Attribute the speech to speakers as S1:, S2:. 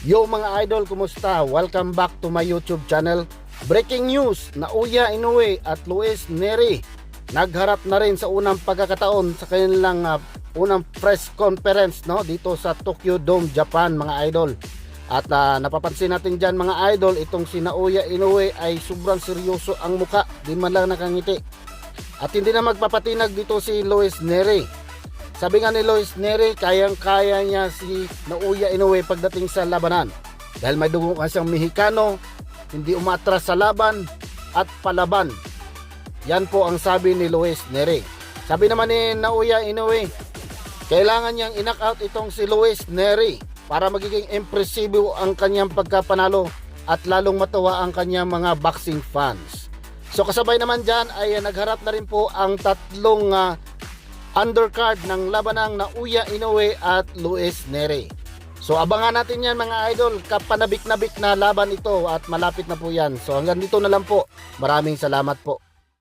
S1: Yo mga idol, kumusta? Welcome back to my YouTube channel. Breaking news, Nauya Inoue at Luis Neri nagharap na rin sa unang pagkakataon sa kanilang ah, unang press conference no dito sa Tokyo Dome, Japan mga idol. At ah, napapansin natin dyan mga idol, itong si Nauya Inoue ay sobrang seryoso ang muka, di man lang nakangiti. At hindi na magpapatinag dito si Luis Neri. Sabi nga ni Luis Neri, kayang-kaya niya si Nauya Inoue pagdating sa labanan. Dahil may dugo nga siyang Mexicano, hindi umatras sa laban at palaban. Yan po ang sabi ni Luis Neri. Sabi naman ni Nauya Inoue, kailangan niyang inak out itong si Luis Neri para magiging impresibo ang kanyang pagkapanalo at lalong matuwa ang kanyang mga boxing fans. So kasabay naman dyan ay uh, nagharap na rin po ang tatlong ah, undercard ng labanang na Uya Inoue at Luis Neri. So abangan natin yan mga idol, kapanabik-nabik na laban ito at malapit na po yan. So hanggang dito na lang po. Maraming salamat po.